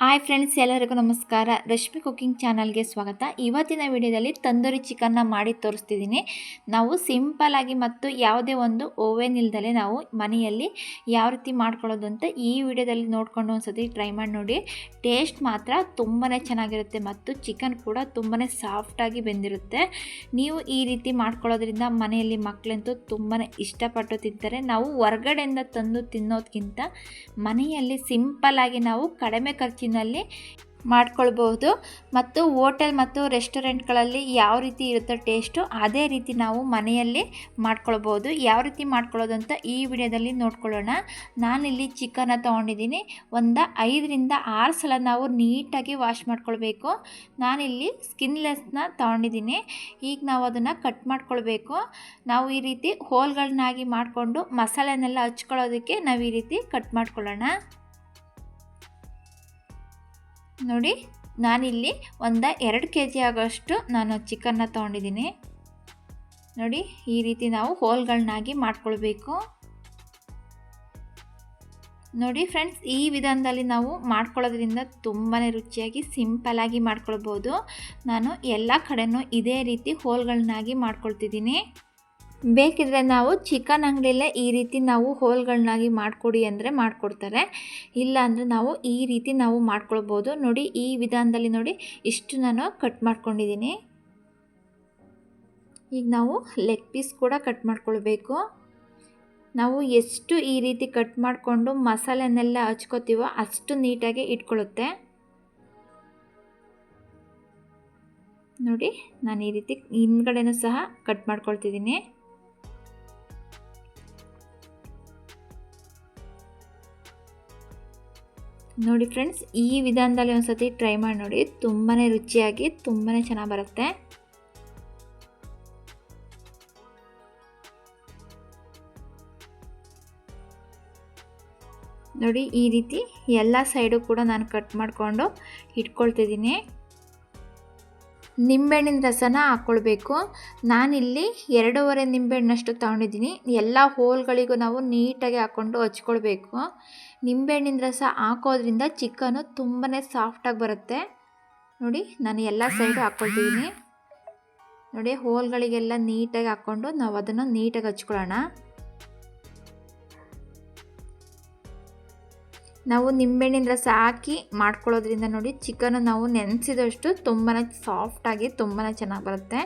Hi friends ಎಲ್ಲರಿಗೂ ನಮಸ್ಕಾರ. Rashmi cooking ಚಾನಲ್ಗೆ ಸ್ವಾಗತ. ಇವತ್ತಿನ ವಿಡಿಯೋದಲ್ಲಿ ತಂದೂರಿ ಚಿಕನ್ನ ಮಾಡಿ ತೋರಿಸ್ತಿದ್ದೀನಿ. ನಾವು ಸಿಂಪಲ್ಲಾಗಿ ಮತ್ತು ಯಾವುದೇ ಒಂದು ಓವೆನ್ ಇಲ್ದಲೆ ನಾವು ಮನೆಯಲ್ಲಿ ಯಾವ ರೀತಿ ಮಾಡ್ಕೊಳ್ಳೋದು ಅಂತ ಈ ವಿಡಿಯೋದಲ್ಲಿ ನೋಡಿಕೊಂಡು ಒಂದ್ಸತಿ ಟ್ರೈ ಮಾಡಿ ನೋಡಿ. ಟೇಸ್ಟ್ ಮಾತ್ರ ತುಂಬಾ ಚೆನ್ನಾಗಿರುತ್ತೆ ಮತ್ತು ಚಿಕನ್ ಕೂಡ ತುಂಬಾ ಸಾಫ್ಟಾಗಿ ಬೆಂದಿರುತ್ತೆ. ನೀವು ಈ ರೀತಿ ಮಾಡ್ಕೊಳ್ಳೋದ್ರಿಂದ ಮನೆಯಲ್ಲಿ ಮಕ್ಕಳಂತೂ ತುಂಬಾ ಇಷ್ಟಪಟ್ಟು ತಿಂತಾರೆ. ನಾವು ಹೊರ್ಗಡೆಯಿಂದ ತಂದು ತಿನ್ನೋದಕ್ಕಿಂತ ಮನೆಯಲ್ಲಿ ಸಿಂಪಲ್ಲಾಗಿ ನಾವು ಕಡಿಮೆ ಖರ್ಚಿನಲ್ಲಿ ಮಾಡ್ಕೊಳ್ಬಹುದು. ಮತ್ತು ಹೋಟೆಲ್ ಮತ್ತು ರೆಸ್ಟೋರೆಂಟ್ಗಳಲ್ಲಿ ಯಾವ ರೀತಿ ಇರುತ್ತೋ ಟೇಸ್ಟು, ಅದೇ ರೀತಿ ನಾವು ಮನೆಯಲ್ಲಿ ಮಾಡ್ಕೊಳ್ಬೋದು ಯಾವ ರೀತಿ ಮಾಡ್ಕೊಳ್ಳೋದು ಅಂತ ಈ ವಿಡಿಯೋದಲ್ಲಿ ನೋಡ್ಕೊಳ್ಳೋಣ. ನಾನಿಲ್ಲಿ ಚಿಕನ್ನ ತೊಗೊಂಡಿದ್ದೀನಿ. ಒಂದು ಐದರಿಂದ ಆರು ಸಲ ನಾವು ನೀಟಾಗಿ ವಾಶ್ ಮಾಡ್ಕೊಳ್ಬೇಕು. ನಾನಿಲ್ಲಿ ಸ್ಕಿನ್ಲೆಸ್ನ ತೊಗೊಂಡಿದ್ದೀನಿ. ಈಗ ನಾವು ಅದನ್ನು ಕಟ್ ಮಾಡ್ಕೊಳ್ಬೇಕು. ನಾವು ಈ ರೀತಿ ಹೋಲ್ಗಳನ್ನಾಗಿ ಮಾಡಿಕೊಂಡು ಮಸಾಲೆನೆಲ್ಲ ಹಚ್ಕೊಳ್ಳೋದಕ್ಕೆ ನಾವು ಈ ರೀತಿ ಕಟ್ ಮಾಡ್ಕೊಳ್ಳೋಣ. ನೋಡಿ, ನಾನಿಲ್ಲಿ ಒಂದು ಎರಡು ಕೆ ಜಿ ಆಗೋಷ್ಟು ನಾನು ಚಿಕನ್ನ ತೊಗೊಂಡಿದ್ದೀನಿ. ನೋಡಿ, ಈ ರೀತಿ ನಾವು ಹೋಲ್ಗಳನ್ನಾಗಿ ಮಾಡ್ಕೊಳ್ಬೇಕು. ನೋಡಿ ಫ್ರೆಂಡ್ಸ್ ಈ ವಿಧಾನದಲ್ಲಿ ನಾವು ಮಾಡ್ಕೊಳ್ಳೋದ್ರಿಂದ ತುಂಬಾ ರುಚಿಯಾಗಿ ಸಿಂಪಲಾಗಿ ಮಾಡ್ಕೊಳ್ಬೋದು. ನಾನು ಎಲ್ಲ ಕಡೆಯೂ ಇದೇ ರೀತಿ ಹೋಲ್ಗಳನ್ನಾಗಿ ಮಾಡ್ಕೊಳ್ತಿದ್ದೀನಿ. ಬೇಕಿದ್ರೆ ನಾವು ಚಿಕನ್ ಅಂಗಡಿಯಲ್ಲೇ ಈ ರೀತಿ ನಾವು ಹೋಲ್ಗಳನ್ನಾಗಿ ಮಾಡಿಕೊಡಿ ಅಂದರೆ ಮಾಡಿಕೊಡ್ತಾರೆ. ಇಲ್ಲ ಅಂದರೆ ನಾವು ಈ ರೀತಿ ನಾವು ಮಾಡ್ಕೊಳ್ಬೋದು. ನೋಡಿ, ಈ ವಿಧಾನದಲ್ಲಿ ನೋಡಿ ಇಷ್ಟು ನಾನು ಕಟ್ ಮಾಡ್ಕೊಂಡಿದ್ದೀನಿ. ಈಗ ನಾವು ಲೆಗ್ ಪೀಸ್ ಕೂಡ ಕಟ್ ಮಾಡ್ಕೊಳ್ಬೇಕು. ನಾವು ಎಷ್ಟು ಈ ರೀತಿ ಕಟ್ ಮಾಡಿಕೊಂಡು ಮಸಾಲೆನೆಲ್ಲ ಹಚ್ಕೋತೀವೋ ಅಷ್ಟು ನೀಟಾಗಿ ಇಟ್ಕೊಳ್ಳುತ್ತೆ. ನೋಡಿ, ನಾನು ಈ ರೀತಿ ಹಿಂದ್ಗಡೆನೂ ಸಹ ಕಟ್ ಮಾಡ್ಕೊಳ್ತಿದ್ದೀನಿ. ನೋಡಿ ಫ್ರೆಂಡ್ಸ್, ಈ ವಿಧಾನದಲ್ಲಿ ಒಂದು ಸತಿ ಟ್ರೈ ಮಾಡಿ ನೋಡಿ. ತುಂಬಾ ರುಚಿಯಾಗಿ ತುಂಬಾ ಚೆನ್ನಾಗಿ ಬರುತ್ತೆ. ನೋಡಿ, ಈ ರೀತಿ ಎಲ್ಲ ಸೈಡು ಕೂಡ ನಾನು ಕಟ್ ಮಾಡಿಕೊಂಡು ಇಟ್ಕೊಳ್ತಿದ್ದೀನಿ. ನಿಂಬೆಹಣ್ಣಿನ ರಸನ ಹಾಕ್ಕೊಳ್ಬೇಕು ನಾನಿಲ್ಲಿ ಎರಡೂವರೆ ನಿಂಬೆಹಣ್ಣಷ್ಟು ತೊಗೊಂಡಿದ್ದೀನಿ. ಎಲ್ಲ ಹೋಲ್ಗಳಿಗೂ ನಾವು ನೀಟಾಗಿ ಹಾಕ್ಕೊಂಡು ಹಚ್ಕೊಳ್ಬೇಕು. ನಿಂಬೆಹಣ್ಣಿನ ರಸ ಹಾಕೋದ್ರಿಂದ ಚಿಕನು ತುಂಬಾ ಸಾಫ್ಟಾಗಿ ಬರುತ್ತೆ. ನೋಡಿ, ನಾನು ಎಲ್ಲ ಸೈಡು ಹಾಕ್ಕೊಳ್ತಿದ್ದೀನಿ ನೋಡಿ, ಹೋಲ್ಗಳಿಗೆಲ್ಲ ನೀಟಾಗಿ ಹಾಕ್ಕೊಂಡು ನಾವು ಅದನ್ನು ನೀಟಾಗಿ ಹಚ್ಕೊಳ್ಳೋಣ. ನಾವು ನಿಂಬೆಹಣ್ಣಿನ ರಸ ಹಾಕಿ ಮಾಡ್ಕೊಳ್ಳೋದ್ರಿಂದ ನೋಡಿ ಚಿಕನ್ ನಾವು ನೆನೆಸಿದಷ್ಟು ತುಂಬಾ ಸಾಫ್ಟಾಗಿ ತುಂಬಾ ಚೆನ್ನಾಗಿ ಬರುತ್ತೆ.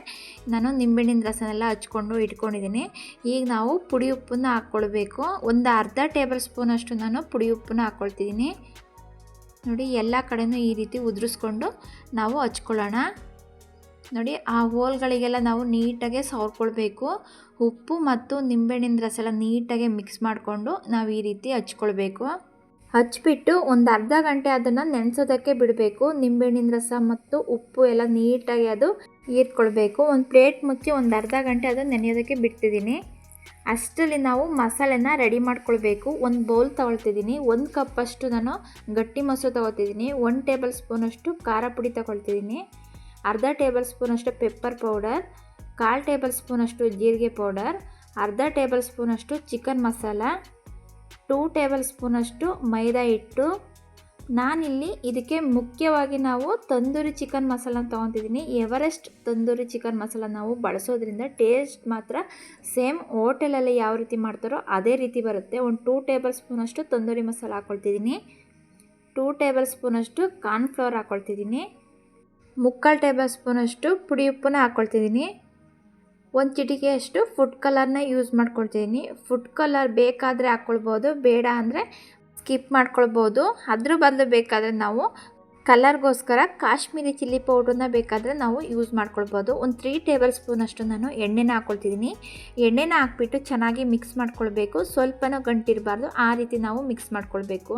ನಾನು ನಿಂಬೆಹಣ್ಣಿನ ರಸನೆಲ್ಲ ಹಚ್ಕೊಂಡು ಇಟ್ಕೊಂಡಿದ್ದೀನಿ. ಈಗ ನಾವು ಪುಡಿ ಉಪ್ಪನ್ನು ಹಾಕ್ಕೊಳ್ಬೇಕು. ಒಂದು ಅರ್ಧ ಟೇಬಲ್ ಸ್ಪೂನಷ್ಟು ನಾನು ಪುಡಿ ಉಪ್ಪನ್ನ ಹಾಕ್ಕೊಳ್ತಿದ್ದೀನಿ. ನೋಡಿ ಎಲ್ಲ ಕಡೆನೂ ಈ ರೀತಿ ಉದುರಿಸ್ಕೊಂಡು ನಾವು ಹಚ್ಕೊಳ್ಳೋಣ. ನೋಡಿ ಆ ಹೋಲ್ಗಳಿಗೆಲ್ಲ ನಾವು ನೀಟಾಗೆ ಸವರ್ಕೊಳ್ಬೇಕು. ಉಪ್ಪು ಮತ್ತು ನಿಂಬೆಹಣ್ಣಿನ ರಸ ಎಲ್ಲ ನೀಟಾಗೆ ಮಿಕ್ಸ್ ಮಾಡಿಕೊಂಡು ನಾವು ಈ ರೀತಿ ಹಚ್ಕೊಳ್ಬೇಕು. ಹಚ್ಬಿಟ್ಟು ಒಂದು ಅರ್ಧ ಗಂಟೆ ಅದನ್ನು ನೆನೆಸೋದಕ್ಕೆ ಬಿಡಬೇಕು. ನಿಂಬೆಹಣ್ಣಿನ ರಸ ಮತ್ತು ಉಪ್ಪು ಎಲ್ಲ ನೀಟಾಗಿ ಅದು ಹೀರ್ಕೊಳ್ಬೇಕು. ಒಂದು ಪ್ಲೇಟ್ ಮುಚ್ಚಿ ಒಂದು ಅರ್ಧ ಗಂಟೆ ಅದನ್ನು ನೆನೆಯೋದಕ್ಕೆ ಬಿಡ್ತಿದ್ದೀನಿ. ಅಷ್ಟರಲ್ಲಿ ನಾವು ಮಸಾಲೆನ ರೆಡಿ ಮಾಡ್ಕೊಳ್ಬೇಕು. ಒಂದು ಬೌಲ್ ತೊಗೊಳ್ತಿದ್ದೀನಿ. ಒಂದು ಕಪ್ಪಷ್ಟು ನಾನು ಗಟ್ಟಿ ಮೊಸರು ತೊಗೊಳ್ತಿದ್ದೀನಿ. ಒಂದು ಟೇಬಲ್ ಸ್ಪೂನಷ್ಟು ಖಾರ ಪುಡಿ ತೊಗೊಳ್ತಿದ್ದೀನಿ. ಅರ್ಧ ಟೇಬಲ್ ಸ್ಪೂನಷ್ಟು ಪೆಪ್ಪರ್ ಪೌಡರ್. ಕಾಲು ಟೇಬಲ್ ಸ್ಪೂನಷ್ಟು ಜೀರಿಗೆ ಪೌಡರ್. ಅರ್ಧ ಟೇಬಲ್ ಸ್ಪೂನಷ್ಟು ಚಿಕನ್ ಮಸಾಲ. ಟೂ ಟೇಬಲ್ ಸ್ಪೂನಷ್ಟು ಮೈದಾ ಹಿಟ್ಟು. ನಾನಿಲ್ಲಿ ಇದಕ್ಕೆ ಮುಖ್ಯವಾಗಿ ನಾವು ತಂದೂರಿ ಚಿಕನ್ ಮಸಾಲ ತೊಗೊತಿದ್ದೀನಿ. ಎವರೆಸ್ಟ್ ತಂದೂರಿ ಚಿಕನ್ ಮಸಾಲ ನಾವು ಬಳಸೋದ್ರಿಂದ ಟೇಸ್ಟ್ ಮಾತ್ರ ಸೇಮ್ ಹೋಟೆಲಲ್ಲಿ ಯಾವ ರೀತಿ ಮಾಡ್ತಾರೋ ಅದೇ ರೀತಿ ಬರುತ್ತೆ. ಒಂದು ಟೂ ಟೇಬಲ್ ಸ್ಪೂನಷ್ಟು ತಂದೂರಿ ಮಸಾಲ ಹಾಕ್ಕೊಳ್ತಿದ್ದೀನಿ ಟೂ ಟೇಬಲ್ ಸ್ಪೂನಷ್ಟು ಕಾರ್ನ್ಫ್ಲವರ್ ಹಾಕ್ಕೊಳ್ತಿದ್ದೀನಿ ಮುಕ್ಕಾಲು ಟೇಬಲ್ ಸ್ಪೂನಷ್ಟು ಪುಡಿ ಉಪ್ಪನ್ನ ಹಾಕ್ಕೊಳ್ತಿದ್ದೀನಿ ಒಂದು ಚಿಟಿಕೆಯಷ್ಟು ಫುಡ್ ಕಲರ್ನ ಯೂಸ್ ಮಾಡ್ಕೊಳ್ತಿದ್ದೀನಿ ಫುಡ್ ಕಲರ್ ಬೇಕಾದರೆ ಹಾಕ್ಕೊಳ್ಬೋದು ಬೇಡ ಅಂದರೆ ಸ್ಕಿಪ್ ಮಾಡ್ಕೊಳ್ಬೋದು. ಅದ್ರ ಬದಲು ಬೇಕಾದರೆ ನಾವು ಕಲರ್ಗೋಸ್ಕರ ಕಾಶ್ಮೀರಿ ಚಿಲ್ಲಿ ಪೌಡ್ರನ್ನ ಬೇಕಾದರೆ ನಾವು ಯೂಸ್ ಮಾಡ್ಕೊಳ್ಬೋದು. ಒಂದು ತ್ರೀ ಟೇಬಲ್ ಸ್ಪೂನಷ್ಟು ನಾನು ಎಣ್ಣೆನ ಹಾಕ್ಕೊಳ್ತಿದ್ದೀನಿ ಎಣ್ಣೆನ ಹಾಕ್ಬಿಟ್ಟು ಚೆನ್ನಾಗಿ ಮಿಕ್ಸ್ ಮಾಡ್ಕೊಳ್ಬೇಕು. ಸ್ವಲ್ಪನೂ ಗಂಟಿರಬಾರ್ದು, ಆ ರೀತಿ ನಾವು ಮಿಕ್ಸ್ ಮಾಡ್ಕೊಳ್ಬೇಕು.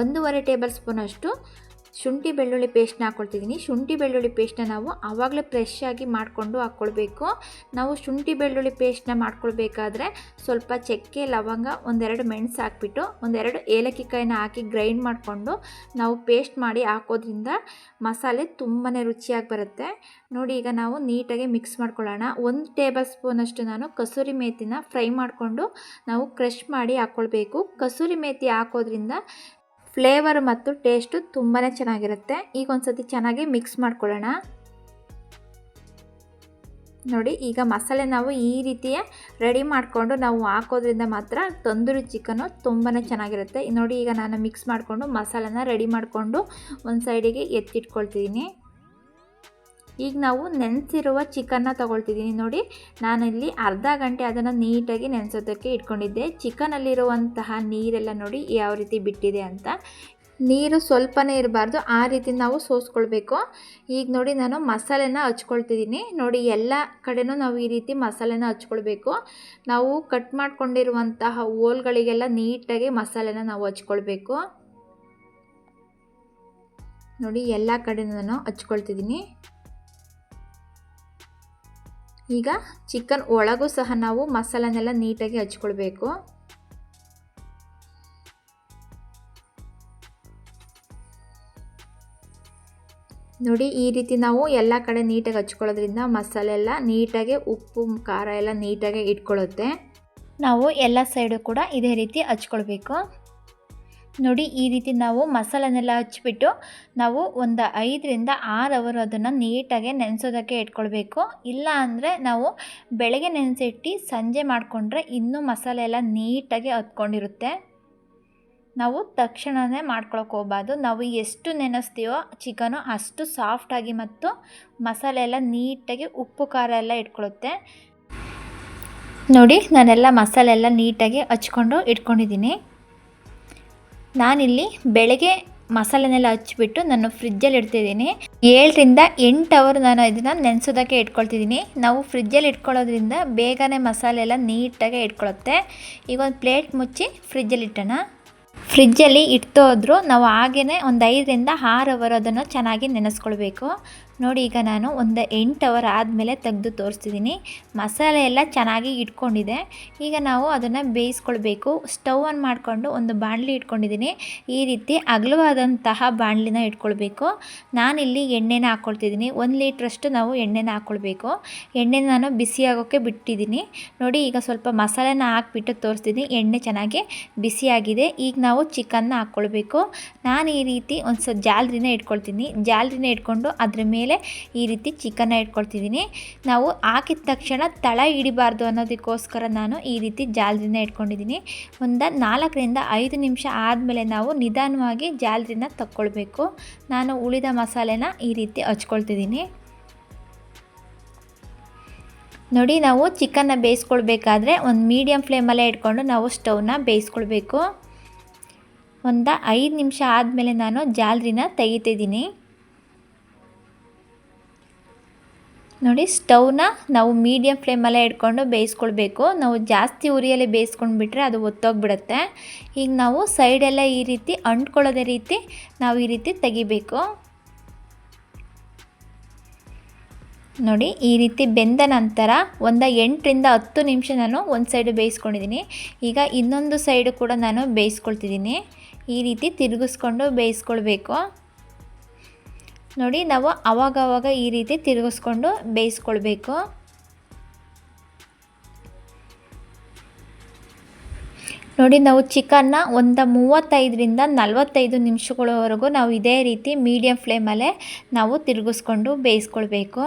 ಒಂದೂವರೆ ಟೇಬಲ್ ಸ್ಪೂನಷ್ಟು ಶುಂಠಿ ಬೆಳ್ಳುಳ್ಳಿ ಪೇಸ್ಟ್ನ ಹಾಕ್ಕೊಳ್ತಿದ್ದೀನಿ ಶುಂಠಿ ಬೆಳ್ಳುಳ್ಳಿ ಪೇಸ್ಟ್ನ ನಾವು ಆವಾಗಲೇ ಫ್ರೆಶ್ ಆಗಿ ಮಾಡಿಕೊಂಡು ಹಾಕ್ಕೊಳ್ಬೇಕು ನಾವು ಶುಂಠಿ ಬೆಳ್ಳುಳ್ಳಿ ಪೇಸ್ಟ್ನ ಮಾಡ್ಕೊಳ್ಬೇಕಾದ್ರೆ ಸ್ವಲ್ಪ ಚಕ್ಕೆ, ಲವಂಗ ಒಂದೆರಡು ಮೆಣಸು ಹಾಕ್ಬಿಟ್ಟು, ಒಂದೆರಡು ಏಲಕ್ಕಿ ಕಾಯಿನ ಹಾಕಿ ಗ್ರೈಂಡ್ ಮಾಡಿಕೊಂಡು ನಾವು ಪೇಸ್ಟ್ ಮಾಡಿ ಹಾಕೋದ್ರಿಂದ ಮಸಾಲೆ ತುಂಬಾ ರುಚಿಯಾಗಿ ಬರುತ್ತೆ. ನೋಡಿ, ಈಗ ನಾವು ನೀಟಾಗಿ ಮಿಕ್ಸ್ ಮಾಡ್ಕೊಳ್ಳೋಣ. ಒಂದು ಟೇಬಲ್ ಸ್ಪೂನಷ್ಟು ನಾನು ಕಸೂರಿ ಮೇಥಿನ ಫ್ರೈ ಮಾಡಿಕೊಂಡು ನಾವು ಕ್ರಷ್ ಮಾಡಿ ಹಾಕ್ಕೊಳ್ಬೇಕು ಕಸೂರಿ ಮೇತಿ ಹಾಕೋದ್ರಿಂದ ಫ್ಲೇವರ್ ಮತ್ತು ಟೇಸ್ಟು ತುಂಬಾ ಚೆನ್ನಾಗಿರುತ್ತೆ. ಈಗ ಒಂದು ಸತಿ ಚೆನ್ನಾಗಿ ಮಿಕ್ಸ್ ಮಾಡ್ಕೊಳ್ಳೋಣ. ನೋಡಿ, ಈಗ ಮಸಾಲೆ ನಾವು ಈ ರೀತಿಯೇ ರೆಡಿ ಮಾಡಿಕೊಂಡು ನಾವು ಹಾಕೋದ್ರಿಂದ ಮಾತ್ರ ತಂದೂರಿ ಚಿಕನು ತುಂಬಾ ಚೆನ್ನಾಗಿರುತ್ತೆ. ನೋಡಿ, ಈಗ ನಾನು ಮಿಕ್ಸ್ ಮಾಡಿಕೊಂಡು ಮಸಾಲೆನ ರೆಡಿ ಮಾಡಿಕೊಂಡು ಒಂದು ಸೈಡಿಗೆ ಎತ್ತಿಟ್ಕೊಳ್ತಿದ್ದೀನಿ. ಈಗ ನಾವು ನೆನೆಸಿರುವ ಚಿಕನ್ನ ತೊಗೊಳ್ತಿದ್ದೀನಿ. ನೋಡಿ, ನಾನಿಲ್ಲಿ ಅರ್ಧ ಗಂಟೆ ಅದನ್ನು ನೀಟಾಗಿ ನೆನೆಸೋದಕ್ಕೆ ಇಟ್ಕೊಂಡಿದ್ದೆ. ಚಿಕನಲ್ಲಿರುವಂತಹ ನೀರೆಲ್ಲ ನೋಡಿ ಯಾವ ರೀತಿ ಬಿಟ್ಟಿದೆ ಅಂತ. ನೀರು ಸ್ವಲ್ಪನೇ ಇರಬಾರ್ದು, ಆ ರೀತಿ ನಾವು ಸೋಸ್ಕೊಳ್ಬೇಕು. ಈಗ ನೋಡಿ, ನಾನು ಮಸಾಲೆನ ಹಚ್ಕೊಳ್ತಿದ್ದೀನಿ. ನೋಡಿ, ಎಲ್ಲ ಕಡೆನೂ ನಾವು ಈ ರೀತಿ ಮಸಾಲೆನ ಹಚ್ಕೊಳ್ಬೇಕು. ನಾವು ಕಟ್ ಮಾಡಿಕೊಂಡಿರುವಂತಹ ಹೋಲ್ಗಳಿಗೆಲ್ಲ ನೀಟಾಗಿ ಮಸಾಲೆನ ನಾವು ಹಚ್ಕೊಳ್ಬೇಕು. ನೋಡಿ, ಎಲ್ಲ ಕಡೆನೂ ನಾನು ಹಚ್ಕೊಳ್ತಿದ್ದೀನಿ. ಈಗ ಚಿಕನ್ ಒಳಗೂ ಸಹ ನಾವು ಮಸಾಲನೆಲ್ಲ ನೀಟಾಗಿ ಹಚ್ಕೊಳ್ಬೇಕು. ನೋಡಿ ಈ ರೀತಿ ನಾವು ಎಲ್ಲ ಕಡೆ ನೀಟಾಗಿ ಹಚ್ಕೊಳ್ಳೋದ್ರಿಂದ ಮಸಾಲೆ ಎಲ್ಲ ನೀಟಾಗಿ ಉಪ್ಪು, ಖಾರ ಎಲ್ಲ ನೀಟಾಗಿ ಇಟ್ಕೊಳ್ಳುತ್ತೆ. ನಾವು ಎಲ್ಲ ಸೈಡು ಕೂಡ ಇದೇ ರೀತಿ ಹಚ್ಕೊಳ್ಬೇಕು. ನೋಡಿ, ಈ ರೀತಿ ನಾವು ಮಸಾಲನೆಲ್ಲ ಹಚ್ಚಿಬಿಟ್ಟು ನಾವು ಒಂದು ಐದರಿಂದ ಆರು ಅವರು ಅದನ್ನು ನೀಟಾಗಿ ನೆನೆಸೋದಕ್ಕೆ ಇಟ್ಕೊಳ್ಬೇಕು. ಇಲ್ಲ ಅಂದರೆ ನಾವು ಬೆಳಗ್ಗೆ ನೆನೆಸಿಟ್ಟು ಸಂಜೆ ಮಾಡಿಕೊಂಡ್ರೆ ಇನ್ನೂ ಮಸಾಲೆ ಎಲ್ಲ ನೀಟಾಗಿ ಹತ್ಕೊಂಡಿರುತ್ತೆ. ನಾವು ತಕ್ಷಣವೇ ಮಾಡ್ಕೊಳಕ್ಕೆ ಹೋಗ್ಬಾರ್ದು. ನಾವು ಎಷ್ಟು ನೆನೆಸ್ತೀವೋ ಚಿಕನು ಅಷ್ಟು ಸಾಫ್ಟಾಗಿ ಮತ್ತು ಮಸಾಲೆ ಎಲ್ಲ ನೀಟಾಗಿ ಉಪ್ಪು, ಖಾರ ಎಲ್ಲ ಇಟ್ಕೊಳ್ಳುತ್ತೆ ನೋಡಿ, ನಾನೆಲ್ಲ ಮಸಾಲೆ ಎಲ್ಲ ನೀಟಾಗಿ ಹಚ್ಕೊಂಡು ಇಟ್ಕೊಂಡಿದ್ದೀನಿ. ನಾನಿಲ್ಲಿ ಬೆಳಗ್ಗೆ ಮಸಾಲೆನೆಲ್ಲ ಹಚ್ಚಿಬಿಟ್ಟು ನಾನು ಫ್ರಿಜ್ಜಲ್ಲಿ ಇಡ್ತಿದ್ದೀನಿ. ಏಳರಿಂದ ಎಂಟು ಅವರ್ ನಾನು ಇದನ್ನು ನೆನೆಸೋದಕ್ಕೆ ಇಟ್ಕೊಳ್ತಿದ್ದೀನಿ. ನಾವು ಫ್ರಿಜ್ಜಲ್ಲಿ ಇಟ್ಕೊಳ್ಳೋದ್ರಿಂದ ಬೇಗನೆ ಮಸಾಲೆ ಎಲ್ಲ ನೀಟಾಗಿ ಇಟ್ಕೊಳ್ಳುತ್ತೆ ಈಗ ಒಂದು ಪ್ಲೇಟ್ ಮುಚ್ಚಿ ಫ್ರಿಜ್ಜಲ್ಲಿ ಇಟ್ಟೋಣ. ಫ್ರಿಜ್ಜಲ್ಲಿ ಇಟ್ಟು ಹೋದ್ರು ನಾವು ಹಾಗೆಯೇ ಒಂದು ಐದರಿಂದ ಆರು ಅವರ್ ಅದನ್ನು ಚೆನ್ನಾಗಿ ನೆನೆಸ್ಕೊಳ್ಬೇಕು. ನೋಡಿ, ಈಗ ನಾನು ಒಂದು ಎಂಟು ಅವರ್ ಆದಮೇಲೆ ತೆಗೆದು ತೋರಿಸ್ತಿದ್ದೀನಿ. ಮಸಾಲೆ ಎಲ್ಲ ಚೆನ್ನಾಗಿ ಇಟ್ಕೊಂಡಿದೆ. ಈಗ ನಾವು ಅದನ್ನು ಬೇಯಿಸ್ಕೊಳ್ಬೇಕು. ಸ್ಟವ್ ಆನ್ ಮಾಡಿಕೊಂಡು ಒಂದು ಬಾಣಲಿ ಇಟ್ಕೊಂಡಿದ್ದೀನಿ. ಈ ರೀತಿ ಅಗಲವಾದಂತಹ ಬಾಣಲಿನ ಇಟ್ಕೊಳ್ಬೇಕು. ನಾನಿಲ್ಲಿ ಎಣ್ಣೆನ ಹಾಕ್ಕೊಳ್ತಿದ್ದೀನಿ ಒಂದು ಲೀಟ್ರಷ್ಟು ನಾವು ಎಣ್ಣೆನ ಹಾಕ್ಕೊಳ್ಬೇಕು ಎಣ್ಣೆನ ನಾನು ಬಿಸಿಯಾಗೋಕ್ಕೆ ಬಿಟ್ಟಿದ್ದೀನಿ. ನೋಡಿ, ಈಗ ಸ್ವಲ್ಪ ಮಸಾಲೆನ ಹಾಕ್ಬಿಟ್ಟು ತೋರಿಸ್ತೀನಿ ಎಣ್ಣೆ ಚೆನ್ನಾಗಿ ಬಿಸಿಯಾಗಿದೆ ಈಗ ನಾವು ಚಿಕನ್ನ ಹಾಕ್ಕೊಳ್ಬೇಕು ನಾನು ಈ ರೀತಿ ಒಂದು ಸ್ವಲ್ಪ ಜಾಲರಿನ ಇಟ್ಕೊಳ್ತೀನಿ. ಜಾಲರಿನ ಇಟ್ಕೊಂಡು ಅದ್ರ ಮೇಲೆ ಈ ರೀತಿ ಚಿಕನ್ನ ಇಟ್ಕೊಳ್ತಿದ್ದೀನಿ. ನಾವು ಹಾಕಿದ ತಕ್ಷಣ ತಳ ಹಿಡಿಬಾರ್ದು ಅನ್ನೋದಕ್ಕೋಸ್ಕರ ನಾನು ಈ ರೀತಿ ಜಾಲರಿನ ಇಟ್ಕೊಂಡಿದ್ದೀನಿ. ಒಂದು ನಾಲ್ಕರಿಂದ ಐದು ನಿಮಿಷ ಆದಮೇಲೆ ನಾವು ನಿಧಾನವಾಗಿ ಜಾಲರಿನ ತಕ್ಕೊಳ್ಬೇಕು. ನಾನು ಉಳಿದ ಮಸಾಲೆನ ಈ ರೀತಿ ಹಚ್ಕೊಳ್ತಿದ್ದೀನಿ. ನೋಡಿ, ನಾವು ಚಿಕನ್ನ ಬೇಯಿಸ್ಕೊಳ್ಬೇಕಾದ್ರೆ ಒಂದು ಮೀಡಿಯಮ್ ಫ್ಲೇಮಲ್ಲೇ ಇಟ್ಕೊಂಡು ನಾವು ಸ್ಟವ್ನ ಬೇಯಿಸ್ಕೊಳ್ಬೇಕು. ಒಂದು ಐದು ನಿಮಿಷ ಆದಮೇಲೆ ನಾನು ಜಾಲರಿನ ತೆಗಿತಿದ್ದೀನಿ. ನೋಡಿ, ಸ್ಟವ್ನ ನಾವು ಮೀಡಿಯಮ್ ಫ್ಲೇಮಲ್ಲೇ ಇಟ್ಕೊಂಡು ಬೇಯಿಸ್ಕೊಳ್ಬೇಕು. ನಾವು ಜಾಸ್ತಿ ಉರಿಯಲ್ಲಿ ಬೇಯಿಸ್ಕೊಂಡ್ಬಿಟ್ರೆ ಅದು ಒತ್ತೋಗ್ಬಿಡುತ್ತೆ. ಈಗ ನಾವು ಸೈಡೆಲ್ಲ ಈ ರೀತಿ ಅಂಟ್ಕೊಳ್ಳೋದೇ ರೀತಿ ನಾವು ಈ ರೀತಿ ತೆಗಿಬೇಕು. ನೋಡಿ, ಈ ರೀತಿ ಬೆಂದ ನಂತರ ಒಂದು ಎಂಟರಿಂದ ಹತ್ತು ನಿಮಿಷ ನಾನು ಒಂದು ಸೈಡು ಬೇಯಿಸ್ಕೊಂಡಿದ್ದೀನಿ ಈಗ ಇನ್ನೊಂದು ಸೈಡು ಕೂಡ ನಾನು ಬೇಯಿಸ್ಕೊಳ್ತಿದ್ದೀನಿ ಈ ರೀತಿ ತಿರುಗಿಸ್ಕೊಂಡು ಬೇಯಿಸ್ಕೊಳ್ಬೇಕು. ನೋಡಿ ನಾವು ಅವಾಗವಾಗ ಈ ರೀತಿ ತಿರುಗಿಸ್ಕೊಂಡು ಬೇಯಿಸ್ಕೊಳ್ಬೇಕು. ನೋಡಿ ನಾವು ಚಿಕನ್ನ ಒಂದು ಮೂವತ್ತೈದರಿಂದ ನಲವತ್ತೈದು ನಿಮಿಷಗಳವರೆಗೂ ನಾವು ಇದೇ ರೀತಿ ಮೀಡಿಯಮ್ ಫ್ಲೇಮಲ್ಲೇ ನಾವು ತಿರುಗಿಸ್ಕೊಂಡು ಬೇಯಿಸ್ಕೊಳ್ಬೇಕು.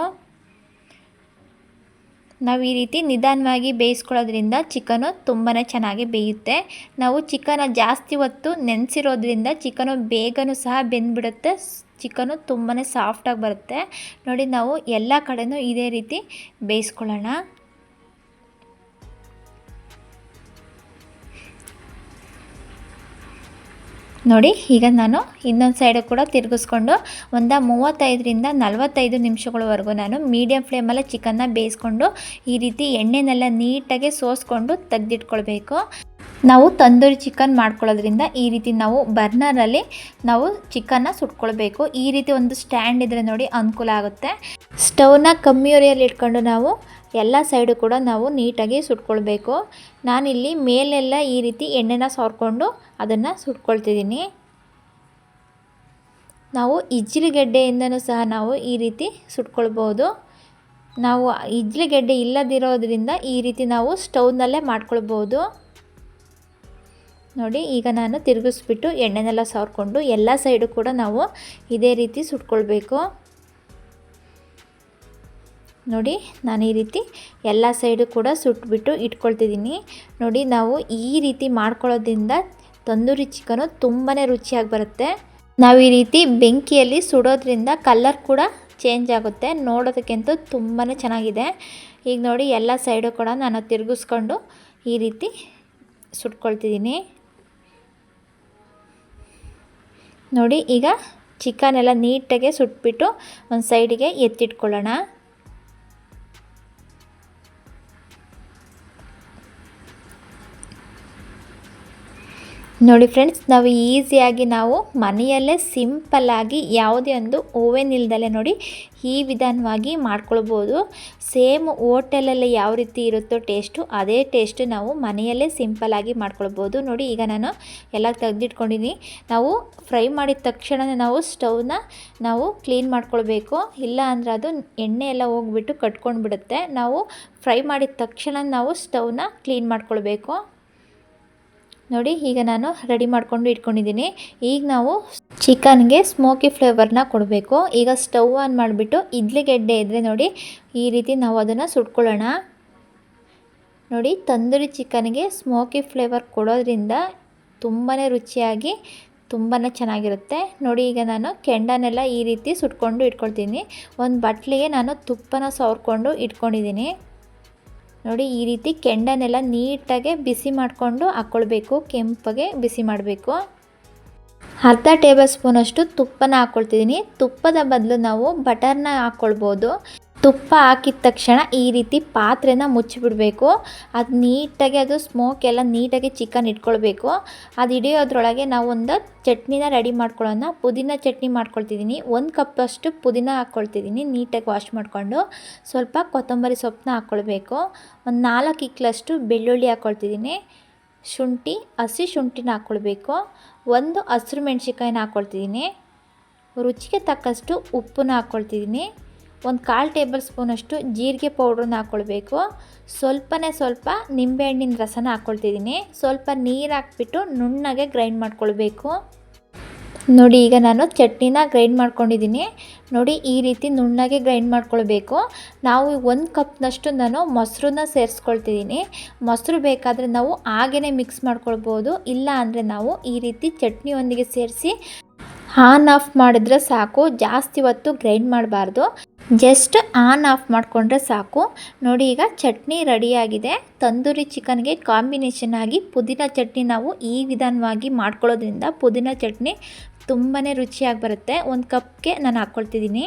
ನಾವು ಈ ರೀತಿ ನಿಧಾನವಾಗಿ ಬೇಯಿಸ್ಕೊಳ್ಳೋದ್ರಿಂದ ಚಿಕನು ತುಂಬಾ ಚೆನ್ನಾಗಿ ಬೇಯುತ್ತೆ. ನಾವು ಚಿಕನ ಜಾಸ್ತಿ ಹೊತ್ತು ನೆನೆಸಿರೋದ್ರಿಂದ ಚಿಕನು ಬೇಗನೂ ಸಹ ಬೆಂದ್ಬಿಡುತ್ತೆ. ಚಿಕನು ತುಂಬಾ ಸಾಫ್ಟಾಗಿ ಬರುತ್ತೆ. ನೋಡಿ ನಾವು ಎಲ್ಲ ಕಡೆಯೂ ಇದೇ ರೀತಿ ಬೇಯಿಸ್ಕೊಳ್ಳೋಣ. ನೋಡಿ, ಈಗ ನಾನು ಇನ್ನೊಂದು ಸೈಡು ಕೂಡ ತಿರುಗಿಸ್ಕೊಂಡು ಒಂದು ಮೂವತ್ತೈದರಿಂದ ನಲವತ್ತೈದು ನಿಮಿಷಗಳವರೆಗೂ ನಾನು ಮೀಡಿಯಮ್ ಫ್ಲೇಮಲ್ಲಿ ಚಿಕನ್ನ ಬೇಯಿಸ್ಕೊಂಡು ಈ ರೀತಿ ಎಣ್ಣೆನೆಲ್ಲ ನೀಟಾಗಿ ಸೋಸ್ಕೊಂಡು ತೆಗೆದಿಟ್ಕೊಳ್ಬೇಕು. ನಾವು ತಂದೂರಿ ಚಿಕನ್ ಮಾಡ್ಕೊಳ್ಳೋದ್ರಿಂದ ಈ ರೀತಿ ನಾವು ಬರ್ನರಲ್ಲಿ ನಾವು ಚಿಕನ್ನ ಸುಟ್ಕೊಳ್ಬೇಕು. ಈ ರೀತಿ ಒಂದು ಸ್ಟ್ಯಾಂಡ್ ಇದ್ದರೆ ನೋಡಿ ಅನುಕೂಲ ಆಗುತ್ತೆ. ಸ್ಟವ್ನ ಕಮ್ಮಿ ಉರಿಯಲ್ಲಿ ಇಟ್ಕೊಂಡು ನಾವು ಎಲ್ಲ ಸೈಡು ಕೂಡ ನಾವು ನೀಟಾಗಿ ಸುಟ್ಕೊಳ್ಬೇಕು. ನಾನಿಲ್ಲಿ ಮೇಲೆಲ್ಲ ಈ ರೀತಿ ಎಣ್ಣೆನ ಸವರ್ಕೊಂಡು ಅದನ್ನು ಸುಟ್ಕೊಳ್ತಿದ್ದೀನಿ. ನಾವು ಇಜ್ಜಿಲಿಗೆಡ್ಡೆಯಿಂದನೂ ಸಹ ನಾವು ಈ ರೀತಿ ಸುಟ್ಕೊಳ್ಬೋದು. ನಾವು ಇಜ್ಲಿಗೆಡ್ಡೆ ಇಲ್ಲದಿರೋದ್ರಿಂದ ಈ ರೀತಿ ನಾವು ಸ್ಟೌವ್ನಲ್ಲೇ ಮಾಡ್ಕೊಳ್ಬೋದು. ನೋಡಿ, ಈಗ ನಾನು ತಿರುಗಿಸ್ಬಿಟ್ಟು ಎಣ್ಣೆನೆಲ್ಲ ಸಾರ್ಕೊಂಡು ಎಲ್ಲ ಸೈಡು ಕೂಡ ನಾವು ಇದೇ ರೀತಿ ಸುಟ್ಕೊಳ್ಬೇಕು. ನೋಡಿ, ನಾನು ಈ ರೀತಿ ಎಲ್ಲ ಸೈಡು ಕೂಡ ಸುಟ್ಬಿಟ್ಟು ಇಟ್ಕೊಳ್ತಿದ್ದೀನಿ. ನೋಡಿ, ನಾವು ಈ ರೀತಿ ಮಾಡ್ಕೊಳ್ಳೋದ್ರಿಂದ ತಂದೂರಿ ಚಿಕನು ತುಂಬಾ ರುಚಿಯಾಗಿ ಬರುತ್ತೆ. ನಾವು ಈ ರೀತಿ ಬೆಂಕಿಯಲ್ಲಿ ಸುಡೋದ್ರಿಂದ ಕಲ್ಲರ್ ಕೂಡ ಚೇಂಜ್ ಆಗುತ್ತೆ. ನೋಡೋದಕ್ಕಂತೂ ತುಂಬಾ ಚೆನ್ನಾಗಿದೆ. ಈಗ ನೋಡಿ, ಎಲ್ಲ ಸೈಡು ಕೂಡ ನಾನು ತಿರುಗಿಸ್ಕೊಂಡು ಈ ರೀತಿ ಸುಟ್ಕೊಳ್ತಿದ್ದೀನಿ. ನೋಡಿ, ಈಗ ಚಿಕನ್ ಎಲ್ಲ ನೀಟಾಗೆ ಸುಟ್ಬಿಟ್ಟು ಒಂದು ಸೈಡಿಗೆ ಎತ್ತಿಟ್ಕೊಳ್ಳೋಣ. ನೋಡಿ ಫ್ರೆಂಡ್ಸ್, ನಾವು ಈಸಿಯಾಗಿ ನಾವು ಮನೆಯಲ್ಲೇ ಸಿಂಪಲ್ಲಾಗಿ ಯಾವುದೇ ಒಂದು ಓವೆನ್ ಇಲ್ದಲೇ ನೋಡಿ ಈ ವಿಧಾನವಾಗಿ ಮಾಡ್ಕೊಳ್ಬೋದು. ಸೇಮ್ ಹೋಟೆಲಲ್ಲಿ ಯಾವ ರೀತಿ ಇರುತ್ತೋ ಟೇಸ್ಟು, ಅದೇ ಟೇಸ್ಟು ನಾವು ಮನೆಯಲ್ಲೇ ಸಿಂಪಲ್ಲಾಗಿ ಮಾಡ್ಕೊಳ್ಬೋದು. ನೋಡಿ, ಈಗ ನಾನು ಎಲ್ಲ ತೆಗೆದಿಟ್ಕೊಂಡಿನಿ ನಾವು ಫ್ರೈ ಮಾಡಿದ ತಕ್ಷಣ ನಾವು ಸ್ಟವ್ನ ನಾವು ಕ್ಲೀನ್ ಮಾಡ್ಕೊಳ್ಬೇಕು. ಇಲ್ಲ ಅಂದರೆ ಅದು ಎಣ್ಣೆ ಎಲ್ಲ ಹೋಗ್ಬಿಟ್ಟು ಕಟ್ಕೊಂಡು ಬಿಡುತ್ತೆ ನಾವು ಫ್ರೈ ಮಾಡಿದ ತಕ್ಷಣ ನಾವು ಸ್ಟವ್ನ ಕ್ಲೀನ್ ಮಾಡ್ಕೊಳ್ಬೇಕು. ನೋಡಿ, ಈಗ ನಾನು ರೆಡಿ ಮಾಡಿಕೊಂಡು ಇಟ್ಕೊಂಡಿದ್ದೀನಿ. ಈಗ ನಾವು ಚಿಕನ್ಗೆ ಸ್ಮೋಕಿ ಫ್ಲೇವರ್ನ ಕೊಡಬೇಕು. ಈಗ ಸ್ಟವ್ ಆನ್ ಮಾಡಿಬಿಟ್ಟು ಇಡ್ಲಿ ಗೆಡ್ಡೆ ಇದ್ದರೆ ನೋಡಿ, ಈ ರೀತಿ ನಾವು ಅದನ್ನು ಸುಟ್ಕೊಳ್ಳೋಣ. ನೋಡಿ, ತಂದೂರಿ ಚಿಕನ್ಗೆ ಸ್ಮೋಕಿ ಫ್ಲೇವರ್ ಕೊಡೋದ್ರಿಂದ ತುಂಬಾ ರುಚಿಯಾಗಿ ತುಂಬಾ ಚೆನ್ನಾಗಿರುತ್ತೆ. ನೋಡಿ, ಈಗ ನಾನು ಕೆಂಡನೆಲ್ಲ ಈ ರೀತಿ ಸುಟ್ಕೊಂಡು ಇಟ್ಕೊಳ್ತೀನಿ. ಒಂದು ಬಟ್ಲಿಗೆ ನಾನು ತುಪ್ಪನ ಸವರ್ಕೊಂಡು ಇಟ್ಕೊಂಡಿದ್ದೀನಿ. ನೋಡಿ, ಈ ರೀತಿ ಕೆಂಡನೆಲ್ಲ ನೀಟಾಗೆ ಬಿಸಿ ಮಾಡಿಕೊಂಡು ಹಾಕ್ಕೊಳ್ಬೇಕು ಕೆಂಪಗೆ ಬಿಸಿ ಮಾಡಬೇಕು. ಅರ್ಧ ಟೇಬಲ್ ಸ್ಪೂನಷ್ಟು ತುಪ್ಪನ ಹಾಕ್ಕೊಳ್ತಿದ್ದೀನಿ ತುಪ್ಪದ ಬದಲು ನಾವು ಬಟರ್ನ ಹಾಕ್ಕೊಳ್ಬೋದು ತುಪ್ಪ ಹಾಕಿದ ತಕ್ಷಣ ಈ ರೀತಿ ಪಾತ್ರೆನ ಮುಚ್ಚಿಬಿಡಬೇಕು. ಅದು ನೀಟಾಗಿ ಅದು ಸ್ಮೋಕ್ ಎಲ್ಲ ನೀಟಾಗಿ ಚಿಕನ್ ಇಟ್ಕೊಳ್ಬೇಕು. ಅದು ಹಿಡಿಯೋದ್ರೊಳಗೆ ನಾವು ಒಂದು ಚಟ್ನಿನ ರೆಡಿ ಮಾಡ್ಕೊಳ್ಳೋಣ. ಪುದೀನ ಚಟ್ನಿ ಮಾಡ್ಕೊಳ್ತಿದ್ದೀನಿ ಒಂದು ಕಪ್ಪಷ್ಟು ಪುದೀನ ಹಾಕ್ಕೊಳ್ತಿದ್ದೀನಿ ನೀಟಾಗಿ ವಾಶ್ ಮಾಡಿಕೊಂಡು. ಸ್ವಲ್ಪ ಕೊತ್ತಂಬರಿ ಸೊಪ್ಪನ್ನ ಹಾಕ್ಕೊಳ್ಬೇಕು. ಒಂದು ನಾಲ್ಕು ಇಕ್ಕಲಷ್ಟು ಬೆಳ್ಳುಳ್ಳಿ ಹಾಕ್ಕೊಳ್ತಿದ್ದೀನಿ ಶುಂಠಿ, ಹಸಿ ಶುಂಠಿನ ಹಾಕ್ಕೊಳ್ಬೇಕು. ಒಂದು ಹಸಿರು ಮೆಣಸಿಕಾಯಿನ ಹಾಕ್ಕೊಳ್ತಿದ್ದೀನಿ ರುಚಿಗೆ ತಕ್ಕಷ್ಟು ಉಪ್ಪನ್ನ ಹಾಕ್ಕೊಳ್ತಿದ್ದೀನಿ ಒಂದು ಕಾಲು ಟೇಬಲ್ ಸ್ಪೂನಷ್ಟು ಜೀರಿಗೆ ಪೌಡ್ರನ್ನ ಹಾಕ್ಕೊಳ್ಬೇಕು. ಸ್ವಲ್ಪನೇ ಸ್ವಲ್ಪ ನಿಂಬೆಹಣ್ಣಿನ ರಸನ ಹಾಕ್ಕೊಳ್ತಿದ್ದೀನಿ. ಸ್ವಲ್ಪ ನೀರು ಹಾಕ್ಬಿಟ್ಟು ನುಣ್ಣಗೆ ಗ್ರೈಂಡ್ ಮಾಡ್ಕೊಳ್ಬೇಕು. ನೋಡಿ, ಈಗ ನಾನು ಚಟ್ನಿನ ಗ್ರೈಂಡ್ ಮಾಡ್ಕೊಂಡಿದ್ದೀನಿ. ನೋಡಿ, ಈ ರೀತಿ ನುಣ್ಣಗೆ ಗ್ರೈಂಡ್ ಮಾಡ್ಕೊಳ್ಬೇಕು. ನಾವು ಒಂದು ಕಪ್ನಷ್ಟು ನಾನು ಮೊಸರನ್ನ ಸೇರಿಸ್ಕೊಳ್ತಿದ್ದೀನಿ. ಮೊಸರು ಬೇಕಾದರೆ ನಾವು ಹಾಗೇ ಮಿಕ್ಸ್ ಮಾಡ್ಕೊಳ್ಬೋದು. ಇಲ್ಲ ಅಂದರೆ ನಾವು ಈ ರೀತಿ ಚಟ್ನಿಯೊಂದಿಗೆ ಸೇರಿಸಿ ಆನ್ ಆಫ್ ಮಾಡಿದ್ರೆ ಸಾಕು. ಜಾಸ್ತಿ ಹೊತ್ತು ಗ್ರೈಂಡ್ ಮಾಡಬಾರ್ದು. ಜಸ್ಟ್ ಆನ್ ಆಫ್ ಮಾಡಿಕೊಂಡ್ರೆ ಸಾಕು. ನೋಡಿ ಈಗ ಚಟ್ನಿ ರೆಡಿಯಾಗಿದೆ. ತಂದೂರಿ ಚಿಕನ್ಗೆ ಕಾಂಬಿನೇಷನ್ ಆಗಿ ಪುದೀನ ಚಟ್ನಿ ನಾವು ಈ ವಿಧಾನವಾಗಿ ಮಾಡ್ಕೊಳ್ಳೋದ್ರಿಂದ ಪುದೀನ ಚಟ್ನಿ ತುಂಬಾ ರುಚಿಯಾಗಿ ಬರುತ್ತೆ. ಒಂದು ಕಪ್ಗೆ ನಾನು ಹಾಕ್ಕೊಳ್ತಿದ್ದೀನಿ.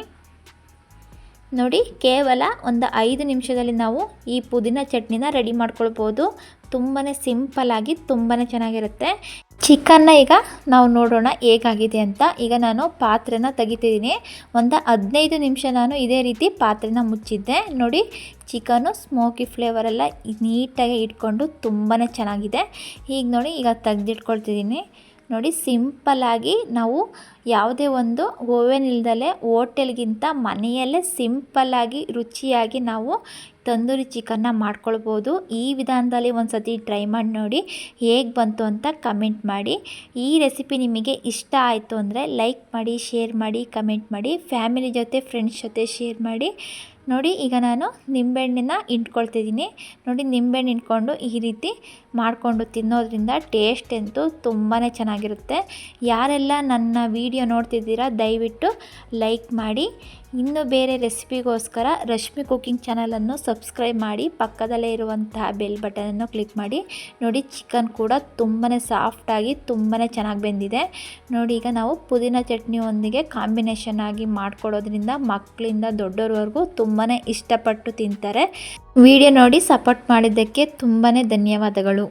ನೋಡಿ, ಕೇವಲ ಒಂದು ಐದು ನಿಮಿಷದಲ್ಲಿ ನಾವು ಈ ಪುದೀನ ಚಟ್ನಿನ ರೆಡಿ ಮಾಡ್ಕೊಳ್ಬೋದು. ತುಂಬಾ ಸಿಂಪಲ್ಲಾಗಿ ತುಂಬಾ ಚೆನ್ನಾಗಿರುತ್ತೆ. ಚಿಕನ್ನ ಈಗ ನಾವು ನೋಡೋಣ ಹೇಗಾಗಿದೆ ಅಂತ. ಈಗ ನಾನು ಪಾತ್ರೆನ ತೆಗಿತಿದ್ದೀನಿ. ಒಂದು ಹದಿನೈದು ನಿಮಿಷ ನಾನು ಇದೇ ರೀತಿ ಪಾತ್ರೆನ ಮುಚ್ಚಿದ್ದೆ. ನೋಡಿ ಚಿಕನು ಸ್ಮೋಕಿ ಫ್ಲೇವರೆಲ್ಲ ನೀಟಾಗಿ ಇಟ್ಕೊಂಡು ತುಂಬಾ ಚೆನ್ನಾಗಿದೆ. ಈಗ ನೋಡಿ, ಈಗ ತೆಗೆದಿಟ್ಕೊಳ್ತಿದ್ದೀನಿ. ನೋಡಿ ಸಿಂಪಲ್ಲಾಗಿ ನಾವು ಯಾವುದೇ ಒಂದು ಓವೆನ್ ಇಲ್ದಲೆ ಹೋಟೆಲ್ಗಿಂತ ಮನೆಯಲ್ಲೇ ಸಿಂಪಲ್ಲಾಗಿ ರುಚಿಯಾಗಿ ನಾವು ತಂದೂರಿ ಚಿಕನ್ನ ಮಾಡ್ಕೊಳ್ಬೋದು. ಈ ವಿಧಾನದಲ್ಲಿ ಒಂದು ಸತಿ ಟ್ರೈ ಮಾಡಿ ನೋಡಿ ಹೇಗೆ ಬಂತು ಅಂತ ಕಮೆಂಟ್ ಮಾಡಿ. ಈ ರೆಸಿಪಿ ನಿಮಗೆ ಇಷ್ಟ ಆಯಿತು ಅಂದರೆ ಲೈಕ್ ಮಾಡಿ, ಶೇರ್ ಮಾಡಿ, ಕಮೆಂಟ್ ಮಾಡಿ, ಫ್ಯಾಮಿಲಿ ಜೊತೆ, ಫ್ರೆಂಡ್ಸ್ ಜೊತೆ ಶೇರ್ ಮಾಡಿ. ನೋಡಿ, ಈಗ ನಾನು ನಿಂಬೆಹಣ್ಣನ್ನ ಇಂಟ್ಕೊಳ್ತಿದ್ದೀನಿ ನೋಡಿ, ನಿಂಬೆಹಣ್ಣು ಇಟ್ಕೊಂಡು ಈ ರೀತಿ ಮಾಡಿಕೊಂಡು ತಿನ್ನೋದ್ರಿಂದ ಟೇಸ್ಟ್ ಅಂತೂ ತುಂಬಾ ಚೆನ್ನಾಗಿರುತ್ತೆ. ಯಾರೆಲ್ಲ ನನ್ನ ವೀಡಿಯೋ ನೋಡ್ತಿದ್ದೀರಾ, ದಯವಿಟ್ಟು ಲೈಕ್ ಮಾಡಿ. ಇನ್ನು ಬೇರೆ ರೆಸಿಪಿಗೋಸ್ಕರ ರಶ್ಮಿ ಕುಕಿಂಗ್ ಚಾನಲನ್ನು ಸಬ್ಸ್ಕ್ರೈಬ್ ಮಾಡಿ, ಪಕ್ಕದಲ್ಲೇ ಇರುವಂತಹ ಬೆಲ್ ಬಟನನ್ನು ಕ್ಲಿಕ್ ಮಾಡಿ. ನೋಡಿ, ಚಿಕನ್ ಕೂಡ ತುಂಬಾ ಸಾಫ್ಟಾಗಿ ತುಂಬಾ ಚೆನ್ನಾಗಿ ಬೆಂದಿದೆ. ನೋಡಿ, ಈಗ ನಾವು ಪುದೀನ ಚಟ್ನಿಯೊಂದಿಗೆ ಕಾಂಬಿನೇಷನ್ ಆಗಿ ಮಾಡ್ಕೊಡೋದ್ರಿಂದ ಮಕ್ಕಳಿಂದ ದೊಡ್ಡೋರವರೆಗೂ ತುಂಬಾ ಇಷ್ಟಪಟ್ಟು ತಿಂತಾರೆ. ವಿಡಿಯೋ ನೋಡಿ, ಸಪೋರ್ಟ್ ಮಾಡಿದ್ದಕ್ಕೆ ತುಂಬಾ ಧನ್ಯವಾದಗಳು.